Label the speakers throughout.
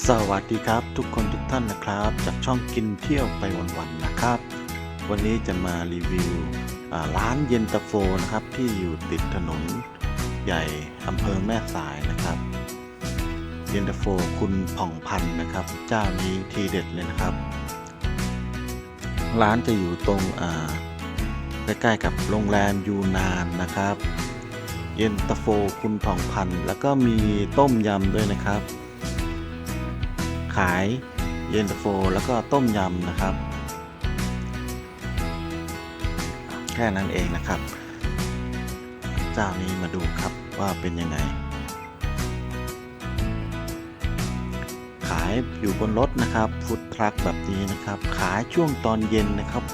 Speaker 1: สวัสดีครับทุกคนทุกท่านนะครับ จากช่องกินเที่ยวไปวันๆนะครับ วันนี้จะมารีวิวร้านเย็นตาโฟนะครับที่อยู่ติดถนนใหญ่อำเภอแม่สายนะครับ เย็นตาโฟคุณผ่องพันธ์นะครับ เจ้านี้ทีเด็ดเลยนะครับ ร้านจะอยู่ตรงใกล้ๆกับโรงแรมยูนานนะครับ เย็นตาโฟคุณผ่องพันธ์แล้วก็มีต้มยำด้วยนะครับายเย็นตาโฟ แล้วก็ต้มยำนะครับ แค่นั้นเองนะครับ เจ้านี้มาดูครับว่าเป็นยังไง ขายอยู่บนรถนะครับฟุตทรัคแบบนี้นะครับ ขายช่วงตอนเย็นนะครับ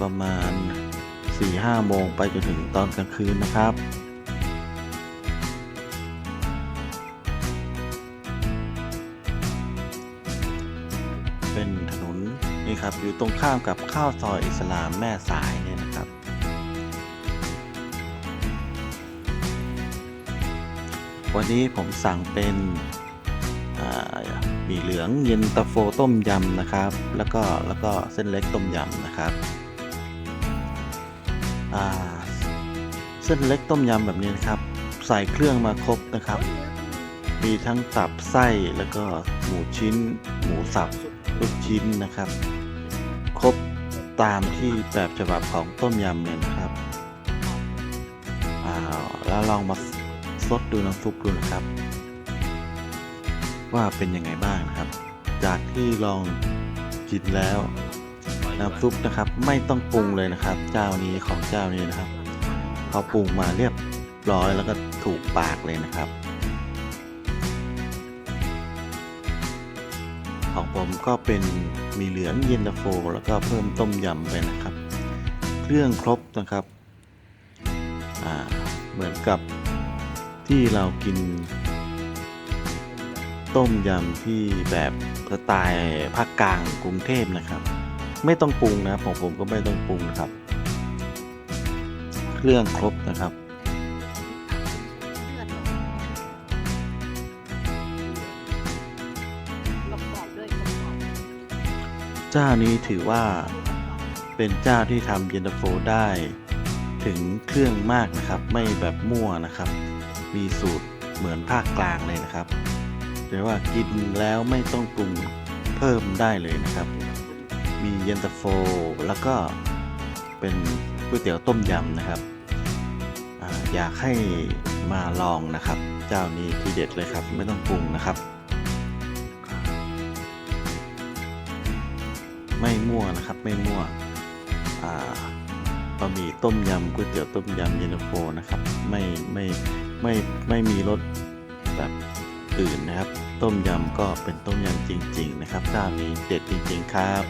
Speaker 1: ประมาณ4-5โมงไปจนถึงตอนกลางคืนนะครับ เป็นถนนนี่ครับอยู่ตรงข้ามกับข้าวซอยอิสลามแม่สายเนี่ยนะครับ วันนี้ผมสั่งเป็นหมี่เหลืองเย็นตาโฟต้มยำนะครับ แล้วก็แล้วก็เส้นเล็กต้มยำนะครับเส้นเล็กต้มยำแบบนี้นะครับ ใส่เครื่องมาครบนะครับ มีทั้งตับไส้แล้วก็หมูชิ้น หมูสับ ลูกชิ้นนะครับ ครบตามที่แบบฉบับของต้มยำเลยนะครับอ้าวแล้วลองมาซดดูน้ำซุปดูนะครับ ว่าเป็นยังไงบ้างนะครับ จากที่ลองกินแล้วน้ำซุปนะครับไม่ต้องปรุงเลยนะครับ เจ้านี้ของเจ้านี้นะครับเขาปรุงมาเรียบร้อยแล้วก็ถูกปากเลยนะครับ ของผมก็เป็นมีเหลืองเย็นตาโฟ แล้วก็เพิ่มต้มยำไปนะครับ เครื่องครบนะครับเหมือนกับที่เรากิน ต้มยำที่แบบสไตล์ภาคกลางกรุงเทพนะครับ ไม่ต้องปรุงนะครับของผมก็ไม่ต้องปรุงนะครับ เครื่องครบนะครับ เจ้านี้ถือว่าเป็นเจ้าที่ทำเย็นตาโฟได้ถึงเครื่องมากนะครับ ไม่แบบมั่วนะครับ มีสูตรเหมือนภาคกลางเลยนะครับเรียกว่ากินแล้วไม่ต้องปรุงเพิ่มได้เลยนะครับ มีเย็นตาโฟ แล้วก็เป็นก๋วยเตี๋ยวต้มยำนะครับออยากให้มาลองนะครับ เจ้านี้ที่เด็ดเลยครับ ไม่ต้องปรุงนะครับ ไม่มั่วนะครับ ไม่มั่วอ่าบะหมี่ต้มยำก๋วยเตี๋ยวต้มยำเย็นตาโฟนะครับ ไม่ไม่ไม่ไม่มีรสแบบอื่นนะครับ ต้มยำก็เป็นต้มยำจริง ๆ นะครับเจ้านี้เด็ดจริง ๆ ครับ